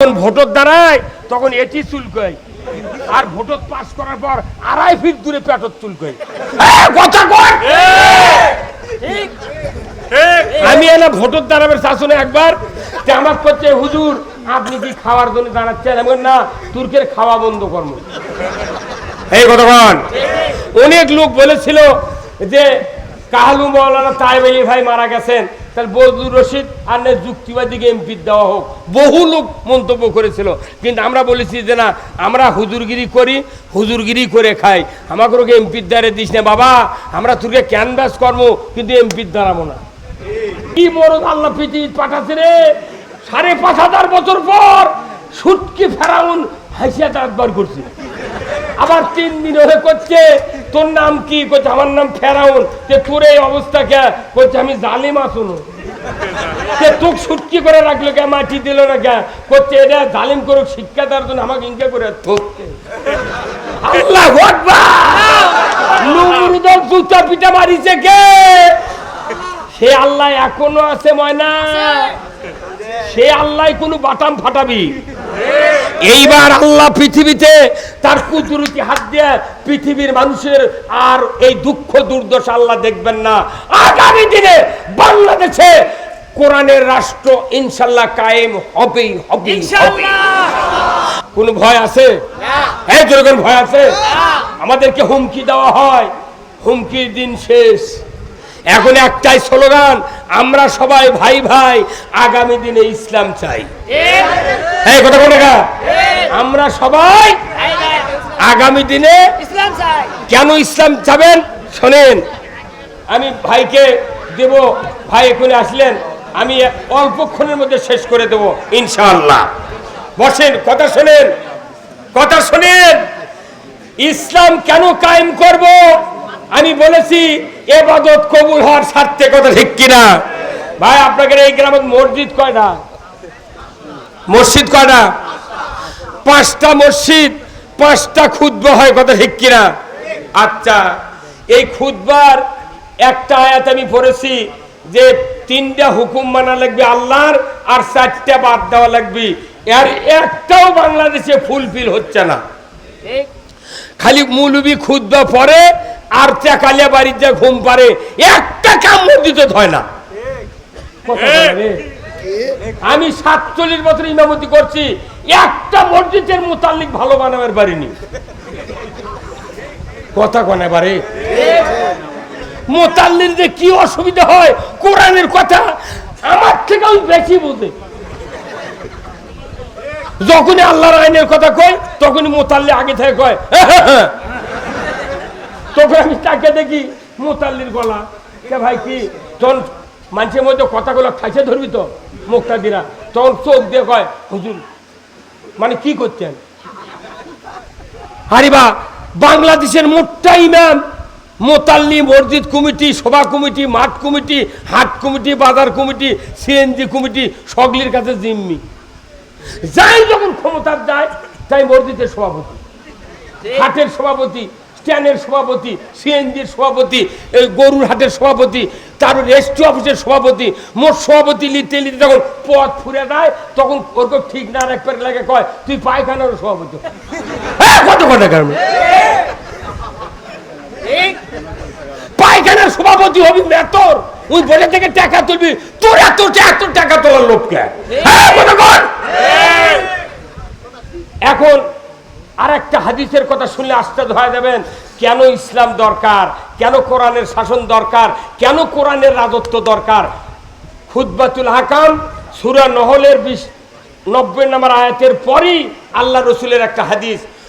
যখন ভোটর দাঁড়ায় তখন এটি চুলকয়। আর ভোটর পাস করার পর আড়াই ফিট দূরে পেটর চুলকয়। কথা আমি এনে ভোটর দাঁড়াবের শাসনে একবার। আমার করছে হুজুর আপনি কি খাওয়ার জন্য দাঁড়াচ্ছেন? আমি বললাম, না তুর্কের খাওয়া বন্ধ কর্ম এই কতক্ষণ অনেক লোক বলেছিল যে কাহালু মৌলানা তাইব আলী ভাই মারা গেছেন। তাহলে বদরুর রশিদ আর না যুক্তিবাদীকে এমপি দেওয়া হোক। বহু লোক মন্তব্য করেছিল। কিন্তু আমরা বলেছি যে না, আমরা হুজুরগিরি করি, হুজুরগিরি করে খাই। আমাকে ওকে এমপির দ্বারে দিস না বাবা? আমরা তোকে ক্যানভাস কর্ম কিন্তু এমপির দাঁড়াবো না। কি মরদ আল্লাহ পৃথিবী পাঠাচ্ছে রে? সাড়ে পাঁচ হাজার বছর পর সুটকি ফেরাউন হাসিয়া দাঁত বার করছে। আবার তিন দিন হয়ে করছে। তোর নাম কি? করছে আমার নাম ফেরাউন। যে তোর এই অবস্থা কে? করছে আমি জালিমা শুনো। কে তোক করে রাখল কে? মাটি দিল না কে? করছে এটা, জালিম করুক, শিক্ষা দেওয়ার জন্য আমাকে করে আল্লাহ জুতা মারিছে কে? সে আল্লাহ এখনও আছে ময়না। সে আল্লাহ কোনো বাটাম ফাটাবি। এইবার আল্লাহ পৃথিবীতে তার কুচুরুচি হাত দিয়ে পৃথিবীর মানুষের আর এই দুঃখ দুর্দশা আল্লাহ দেখবেন না। আগামী দিনে বাংলাদেশে কোরআনের রাষ্ট্র ইনশাল্লাহ কায়েম হবেই হবে কোন ভয় আছে? হ্যাঁ যেরকম ভয় আছে? আমাদেরকে হুমকি দেওয়া হয়। হুমকির দিন শেষ। এখন একটাই স্লোগান আমরা সবাই ভাই ভাই আগামী দিনে ইসলাম চাই। হ্যাঁ কথা বলে আমরা সবাই আগামী দিনে ইসলাম চাই। কেন ইসলাম চাবেন? শোনেন আমি ভাইকে দেব। ভাই এখানে আসলেন। আমি অল্পক্ষণের মধ্যে শেষ করে দেব, ইনশাআল্লাহ। বসেন, কথা শোনেন কথা শোনেন। ইসলাম কেন কায়েম করব? আমি বলেছি, এবাদত কবুল হওয়ার স্বার্থে কথা ঠিক কিনা? ভাই আপনাদের এই গ্রামে মসজিদ কয়টা মসজিদ কয়টা পাঁচটা মসজিদ, পাঁচটা ক্ষুদ্র হয় কথা ঠিক কিনা? আচ্ছা এই খুদবার একটা আয়াত আমি পড়েছি যে তিনটা হুকুম মানা লাগবে আল্লাহর আর চারটা বাদ দেওয়া লাগবে। আর একটাও বাংলাদেশে ফুলফিল হচ্ছে না। খালি মুলুবি খুদ্া পরে আর চাকালিয়া বাড়ির যা ঘুম পারে একটা কাম মসজিদে হয় না। আমি সাতচল্লিশ বছর ইমামতি করছি একটা মসজিদের মোতাল্লিক ভালো বানাবার পারিনি। কথা কনে বারে মোতাল্লির যে কি অসুবিধা হয়, কোরআনের কথা আমার থেকে ওই বেশি বোঝে। যখনই আল্লাহর আইনের কথা কয়, তখনই মোতাল্লি আগে থেকে কয় তখন আমি তাকে দেখি মোতাল্লির গলা। কে ভাই কি তখন মানুষের মধ্যে কথাগুলো খাইছে ধরবি তো মুখটা দিরা তখন চোখ দিয়ে কয়, হুজুর মানে কি করছেন? হারিবা বাংলাদেশের মোটটা ইমাম মোতাল্লি মসজিদ কমিটি সভা কমিটি মাঠ কমিটি হাট কমিটি বাজার কমিটি সিএনজি কমিটি সগলির কাছে জিম্মি। যাই যখন ক্ষমতার যায় তাই মসজিদের সভাপতি। হাটের সভাপতি স্ট্যান্ডের সভাপতি সিএনজির সভাপতি এই গরুর হাটের সভাপতি তার রেস্ট্রি অফিসের সভাপতি মোট সভাপতি লিখতে লিখতে যখন পথ ফুরে দেয় তখন ওরকম ঠিক না রাখবার লাগে কয় তুই পায়খানার সভাপতি হ্যাঁ, কত কথা কারণ ঠিক পায়খানার সভাপতি হবি মেতর ওই বলে থেকে টাকা তুলবি। তোর এত এত টাকা তোলার লোককে হ্যাঁ এখন আর একটা হাদিসের কথা শুনলে আশ্চর্য হয়ে যাবেন। কেন ইসলাম দরকার? কেন কোরআনের শাসন দরকার? কেন কোরআনের রাজত্ব দরকার? খুদ্বাতুল হাকাম সুরা নহলের বিশ নব্বই নম্বর আয়াতের পরই আল্লাহ রসুলের একটা হাদিস।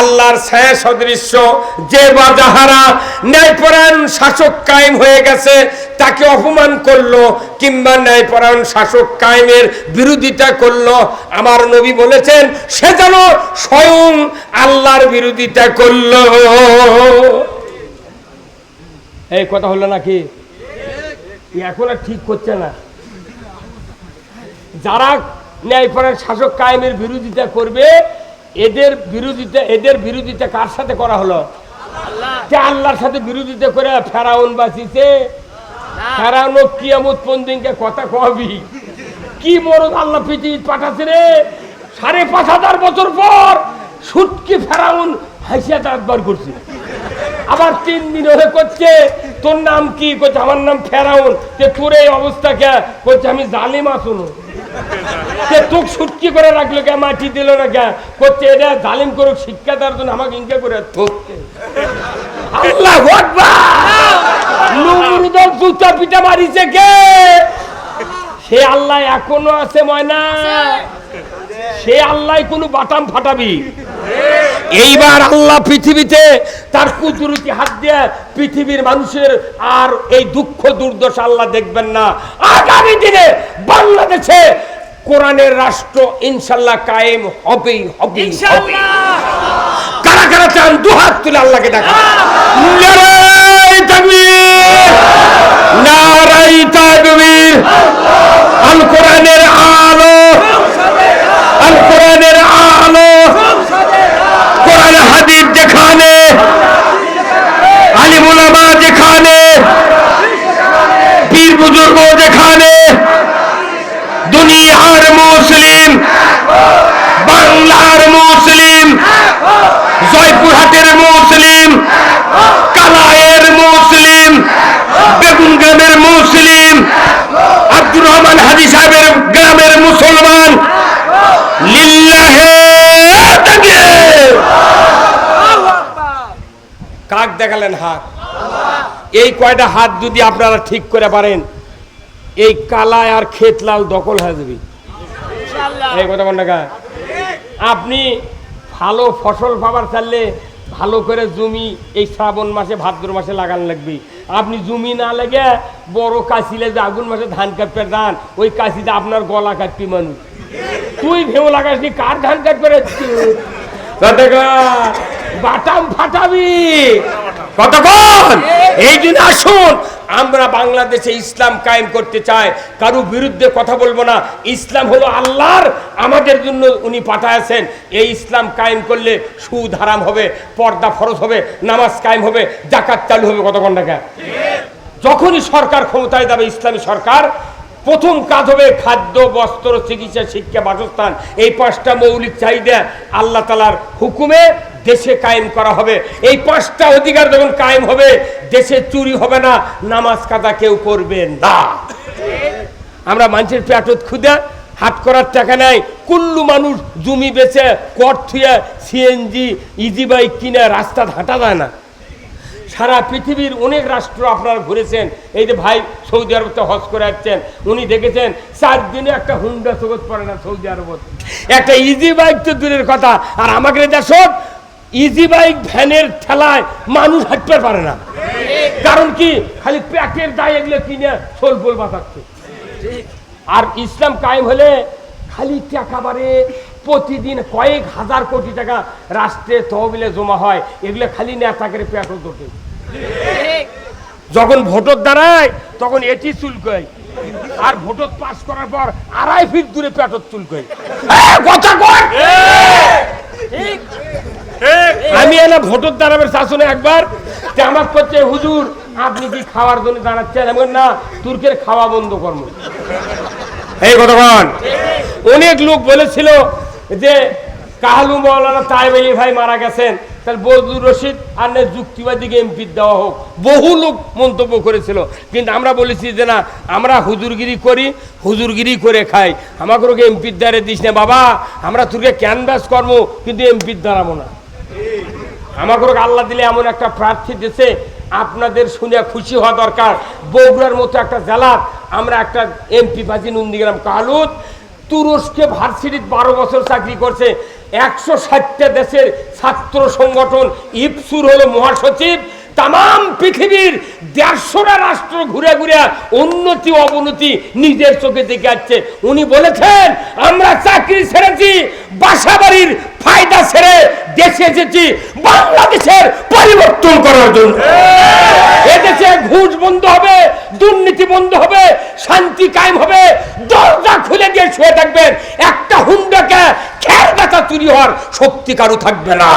আল্লাহর ছায়া সদৃশ্য যে বা যাহারা ন্যায়পরায়ণ শাসক কায়েম হয়ে গেছে, তাকে অপমান করল কিংবা ন্যায়পরায়ণ শাসক কায়েমের বিরোধিতা করল। আমার নবী বলেছেন, সে যেন স্বয়ং আল্লাহর বিরোধিতা করল। এই কথা হলো নাকি? এখন আর ঠিক করছে না। যারা ন্যায়পরায়ণ শাসক কায়েমের বিরোধিতা করবে এদের বিরোধিতা এদের বিরোধিতা কার সাথে করা হলো? আল্লাহর সাথে বিরোধিতা করে ফেরাউন বাঁচিছে? ফেরাউন কিয়ামত পন্দিনকে কথা কবি। কি মরদ আল্লাহ পৃথিবী পাঠাচ্ছে রে? সাড়ে পাঁচ হাজার বছর পর সুটকি ফেরাউন হাসিয়া তার করছে। আবার তিন দিন হলে করছে তোর নাম কি? করছে আমার নাম ফেরাউন। যে তোর এই অবস্থা কে? করছে আমি জালিমা শুনো। কে তোক করে রাখল কে? মাটি দিল না কে? করছে এটা জালিম করুক, শিক্ষা দেওয়ার জন্য আমাকে ইনকে করে থকছে আল্লাহ নমরুদের জুতা মারিছে কে? সে আল্লাহ এখনও আছে, ময়না। সে আল্লাহ কোনো বাটাম ফাটাবি। এইবার আল্লাহ পৃথিবীতে তার কুচুরুচি হাত দিয়ে পৃথিবীর মানুষের আর এই দুঃখ দুর্দশা আল্লাহ দেখবেন না। আগামী দিনে বাংলাদেশে কোরআনের রাষ্ট্র ইনশাল্লাহ কায়েম হবেই হবে কারা কারা চান দুহাত তুলে আল্লাহকে দেখা নারাই তাকবীর। আল কোরআনের আলো আল কোরআনের আলো কোরআন হাদিস যেখানে আলিমুলামা যেখানে পীর বুজুর্গ যেখানে দুনিয়ার মুসলিম বাংলার মুসলিম জয়পুরহাটের মুসলিম কালায়ের মুসলিম বেগুনগ্রামের মুসলিম আব্দুর রহমান হাজি সাহেবের গ্রামের মুসলমান লিল্লাহে তাকবীর। কাক দেখালেন হাত। এই কয়টা হাত যদি আপনারা ঠিক করে পারেন এই কালায় আর ক্ষেতলাল দখল হয়ে যাবে। এই কথা বল আপনি ভালো ফসল পাবার চাইলে ভালো করে জমি এই শ্রাবণ মাসে ভাদ্র মাসে লাগান লাগবে। আপনি জমি না লেগে বড় কাশিলে যে আগুন মাসে ধান কাটবে ধান ওই কাশিতে আপনার গলা কাটবি মানুষ। তুই ভেউ লাগাসনি কার ধান কাটবে ইসলাম কায়েম হলো আল্লাহর। আমাদের জন্য উনি এই ইসলাম করলে সুদ হারাম হবে, পর্দা ফরজ হবে, নামাজ কায়েম হবে, জাকাত চালু হবে। কতক্ষণ টাকা যখনই সরকার ক্ষমতায় যাবে, ইসলামী সরকার প্রথম কাজ হবে খাদ্য, বস্ত্র, চিকিৎসা, শিক্ষা, বাসস্থান। এই পাঁচটা মৌলিক চাহিদা আল্লাহ তালার হুকুমে দেশে কায়েম করা হবে। এই পাঁচটা অধিকার যখন কায়েম হবে, দেশে চুরি হবে না, নামাজ কাদা কেউ করবে না। আমরা মানুষের পেটত খুদা হাট করার টাকা নেয় কুল্লু মানুষ জমি বেচে, কর থুয়ে, সিএনজি, ইজি বাইক কিনে রাস্তা হাঁটা যায় না। সারা পৃথিবীর অনেক রাষ্ট্র আপনারা ঘুরেছেন। এই যে ভাই সৌদি আরবতে হজ করে আসছেন, উনি দেখেছেন, চার দিনে একটা হুন্ডা জগৎ পড়ে না সৌদি আরবত একটা ইজি বাইক তো দূরের কথা, আর আমাকে দেশ ইজি বাইক ভ্যানের ঠেলায় মানুষ হাঁটতে পারে না। কারণ কি? খালি প্যাকের দায় এগুলো কিনে সোল ফোল বাঁচাচ্ছে। আর ইসলাম কায়েম হলে খালি টাকা বাড়ে, প্রতিদিন কয়েক হাজার কোটি টাকা রাষ্ট্রে তহবিলে জমা হয়, এগুলো খালি নেতাকে পেটও তোটে যখন ভোটর দাঁড়ায় তখন এটি চুলকয়। আর ভোটত পাস করার পর আড়াই ফিট দূরে পেটত চুলকয়। কথা আমি এনা ভোটর দাঁড়াবের শাসনে একবার। আমার করছে হুজুর আপনি কি খাওয়ার জন্য দাঁড়াচ্ছেন? আমি বললাম, না তুর্কের খাওয়া বন্ধ কর্ম এই কতক্ষণ অনেক লোক বলেছিল যে কাহালু মৌলানা তাইব আলী ভাই মারা গেছেন। তাহলে বদরুর রশিদ আর না যুক্তিবাদীকে এমপি দেওয়া হোক। বহু লোক মন্তব্য করেছিল। কিন্তু আমরা বলেছি যে না, আমরা হুজুরগিরি করি, হুজুরগিরি করে খাই। আমাকে এমপির দ্বারে দিস না? বাবা, আমরা তোকে ক্যানভাস কর্ম কিন্তু এমপির দাঁড়াবো না। আমাকে আল্লাহ দিলে এমন একটা প্রার্থী দেশে আপনাদের শুনে খুশি হওয়া দরকার। বগুড়ার মতো একটা জেলার আমরা একটা এমপি পাচ্ছি নন্দীগ্রাম কালুত তুরস্কে ভার্সিটির বারো বছর চাকরি করছে। একশো ষাটটা দেশের ছাত্র সংগঠন ইপসুর হলো মহাসচিব। তাম পৃথিবীর দেড়শোটা রাষ্ট্র ঘুরে ঘুরে উন্নতি অবনতি নিজের চোখে দেখে যাচ্ছে উনি বলেছেন আমরা চাকরি ছেড়েছি বাসা বাড়ির ফায়দা ছেড়ে দেশে এসেছি বাংলাদেশের পরিবর্তন করার জন্য। এদেশে ঘুষ বন্ধ হবে দুর্নীতি বন্ধ হবে শান্তি কায়েম হবে দরজা খুলে দিয়ে শুয়ে থাকবেন। একটা হুন্ডাকে খের গাছা চুরি হওয়ার শক্তি কারু থাকবে না।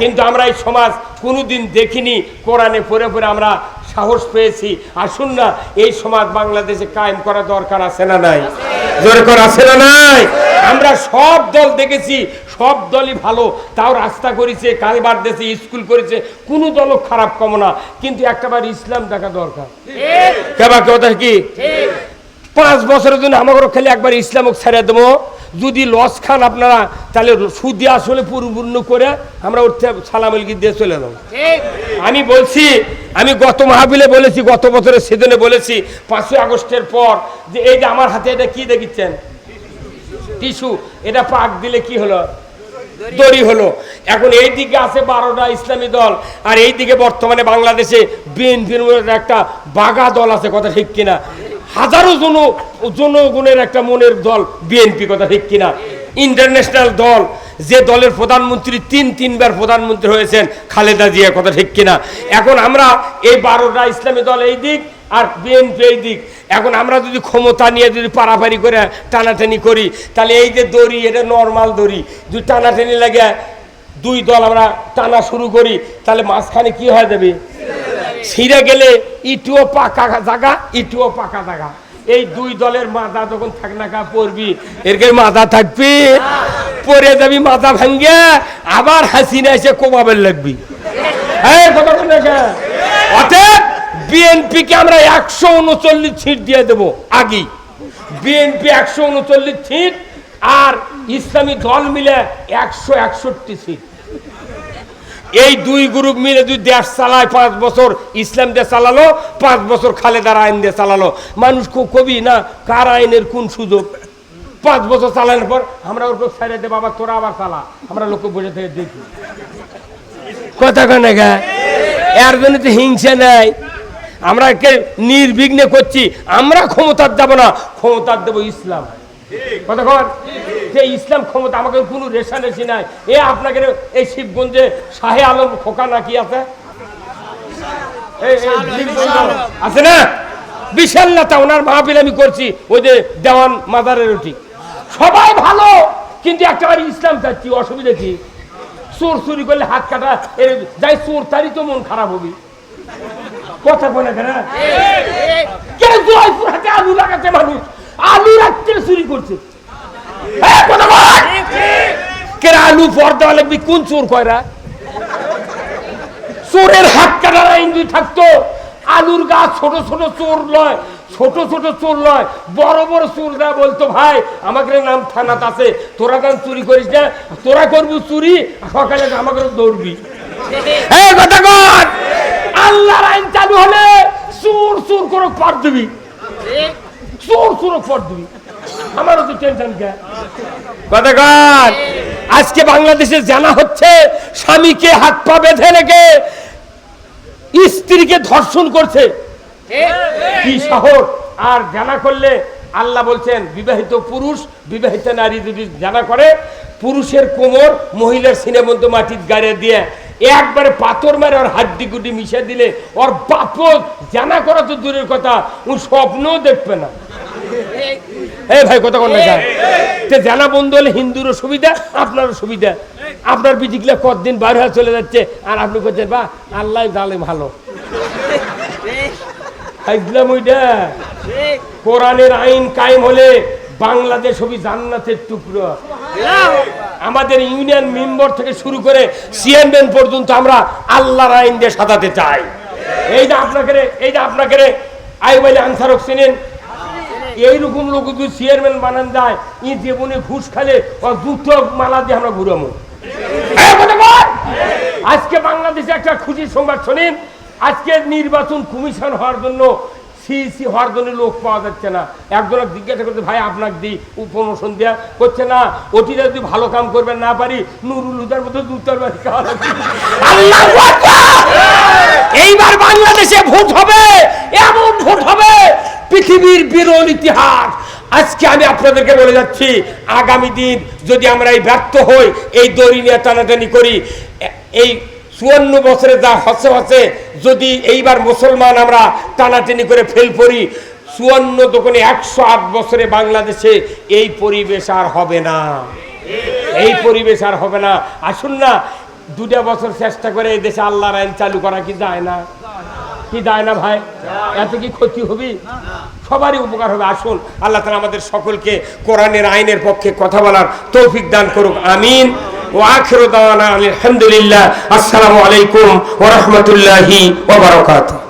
কিন্তু আমরা এই সমাজ কোনোদিন দেখিনি কোরআনে পড়ে পড়ে আমরা সাহস পেয়েছি। আসুন না এই সমাজ বাংলাদেশে কায়েম করা দরকার আছে না নাই? জোরে করা আছে না নাই? আমরা সব দল দেখেছি সব দলই ভালো। তাও রাস্তা করেছে কালবার দেশে স্কুল করেছে কোনো দলও খারাপ কম না। কিন্তু একটাবার ইসলাম দেখা দরকার। কেবা কথা কি পাঁচ বছরের জন্য আমাকে খালি একবার ইসলামক ছেড়ে দেবো। যদি লস খান আপনারা, তাহলে সুদি আসলে পরিপূর্ণ করে আমরা উঠতে সালাম দিয়ে চলে যাব। আমি বলছি, আমি গত মাহবিলে বলেছি, গত বছরের সেদিনে বলেছি, পাঁচই আগস্টের পর, যে এই যে আমার হাতে এটা কি দেখিচ্ছেন? টিস্যু। এটা পাক দিলে কি হলো? দড়ি হলো। এখন এই দিকে আছে বারোটা ইসলামী দল, আর এই দিকে বর্তমানে বাংলাদেশে বিএনপির একটা বাগা দল আছে, কথা ঠিক কিনা? হাজারো জন জনগণের একটা মনের দল বিএনপি কথা ঠিক কিনা? ইন্টারন্যাশনাল দল, যে দলের প্রধানমন্ত্রী তিন, তিনবার প্রধানমন্ত্রী হয়েছেন, খালেদা জিয়া কথা ঠিক কিনা? এখন আমরা এই বারোটা ইসলামী দল এই দিক আর বিএনপি এই দিক। এখন আমরা যদি ক্ষমতা নিয়ে যদি পারাপারি করে টানাটানি করি, তাহলে এই যে দড়ি, এটা নর্মাল দড়ি। যদি টানাটানি লাগে, দুই দল আমরা টানা শুরু করি, তাহলে মাঝখানে কি হয়ে যাবে? ছিঁড়ে গেলে ইটুও পাকা জাগা, ইটুও পাকা জায়গা এই দুই দলের মাথা যখন থাক না কা পড়বি? এরকে মাথা থাকবি? পরে যাবি, মাথা ভাঙ্গে, আবার হাসিনা এসে কোবাবের লাগবি? অতএব বিএনপি কে? আমরা একশো উনচল্লিশ সিট দিয়ে দেবো, আগেই। বিএনপি একশো উনচল্লিশ সিট আর ইসলামী দল মিলে একশো একষট্টি সিট। এই দুই গ্রুপ মিলে যদি দেশ চালায় পাঁচ বছর, ইসলাম দিয়ে চালালো, পাঁচ বছর খালেদার আইন দিয়ে চালালো। মানুষ কবি না? কার আইনের কোন সুযোগ? পাঁচ বছর চালানোর পর আমরা ওর ছেড়ে দে, বাবা, তোরা আবার চালা। আমরা লোক বসে থেকে দেখি। কথা কানে গা এর জন্য তো হিংসা নাই। আমরা নির্বিঘ্নে করছি। আমরা ক্ষমতার যাব না। ক্ষমতার দেবো ইসলাম। কর যে ইসলাম ক্ষমতা আমাকে কোনো রেশারেশি নাই। এ আপনাকে এই শিবগঞ্জে শাহে আলম খোকা নাকি আছে? আছে না? বিশাল নেতা ওনার মাহফিল আমি করছি। ওই যে দেওয়ান মাদারের রুটি। সবাই ভালো কিন্তু একেবারে ইসলাম চাচ্ছি অসুবিধা কি? চোর চুরি করলে হাত কাটা যাই চোর তারই তো মন খারাপ হবি। কথা বলে কেন কেন জয়পুর হাতে আলু লাগাচ্ছে মানুষ? আলু রাত্রে চুরি করছে! কেন আলু পর্দা লাগবি কোন চোর কয়রা চোরের হাত কাটার যদি থাকতো, আলুর গাছ ছোট ছোট চোর লয়, ছোট ছোট চোর লয়, বড় বড় চোর দেয় বলতো, ভাই, আমাকে নাম থানাত আছে, তোরা গান চুরি করিস না? তোরা করবি চুরি, সকালে আমাকে দৌড়বি কর আল্লাহর আইন চালু হলে চোর চোর করে পার দিবি। চোর পার দিবি। আমারও তো টেনশন কে কথা আজকে বাংলাদেশে জানা হচ্ছে স্বামীকে হাত পা বেঁধে রেখে স্ত্রীকে ধর্ষণ করছে। কি? সাহস আর জানা করলে আল্লাহ বলছেন বিবাহিত পুরুষ বিবাহিত নারী যদি জানা করে পুরুষের কোমর মহিলার সিনেমন্ত মাটির গাড়ে দিয়ে একবারে পাথর মারে ওর হাড্ডি গুড্ডি মিশে দিলে ওর বাপ জানা করা তো দূরের কথা ও স্বপ্নও দেখবে না। এই ভাই, কথা কোন যায় তে জানা বন্ধু হলে হিন্দুরও সুবিধা, আপনারও সুবিধা। আপনার বিটিগুলো কতদিন বার হয়ে চলে যাচ্ছে, আর আপনি করছেন বা আল্লাহ জালে ভালো। কোরআনের আইন কায়েম হলে বাংলাদেশ হবি জান্নাতের টুকরো। আমাদের ইউনিয়ন মেম্বার থেকে শুরু করে চেয়ারম্যান পর্যন্ত আমরা আল্লাহর আইন দিয়ে সাজাতে চাই। এই যে আপনাকে এই যে আপনাকে আইবাইলে আনসারক চিনেন এইরকম লোক যদি চেয়ারম্যান বানান যায় ই জীবনে ঘুষ খালে জুতো মালা দিয়ে আমরা ঘুরামো! আজকে বাংলাদেশে একটা খুশির সংবাদ শোনেন। আজকে নির্বাচন কমিশন হওয়ার জন্য সিসি হওয়ার জন্য লোক পাওয়া যাচ্ছে না। একজন জিজ্ঞাসা করতে ভাই, আপনাকে দিই প্রমোশন দেওয়া করছে না ওটিরা যদি ভালো কাম করবেন না পারি, নুরুল হুদার মতো দুটার! এইবার বাংলাদেশে ভোট হবে, এমন ভোট হবে পৃথিবীর বিরল ইতিহাস। আজকে আমি আপনাদেরকে বলে যাচ্ছি, আগামী দিন যদি আমরা এই ব্যর্থ হই, এই দড়ি নিয়ে টানাটানি করি, এই চুয়ান্ন বছরে যা হচ্ছে হচ্ছে যদি এইবার মুসলমান আমরা টানাটানি করে ফেল করি চুয়ান্ন দোকানে একশো আট বছরে বাংলাদেশে এই পরিবেশ আর হবে না। এই পরিবেশ আর হবে না। আসুন না, দুটা বছর চেষ্টা করে এই দেশে আল্লাহর আইন চালু করা কি যায় না? কি দায় না ভাই? এত কি ক্ষতি হবে? সবারই উপকার হবে। আসুন, আল্লাহ তালা আমাদের সকলকে কোরআনের আইনের পক্ষে কথা বলার তৌফিক দান করুক। আমিন। ও আখের দাওয়ানা আলহামদুলিল্লাহ আসসালামু আলাইকুম ওরহমতুল্লাহি বারাকাতুহু।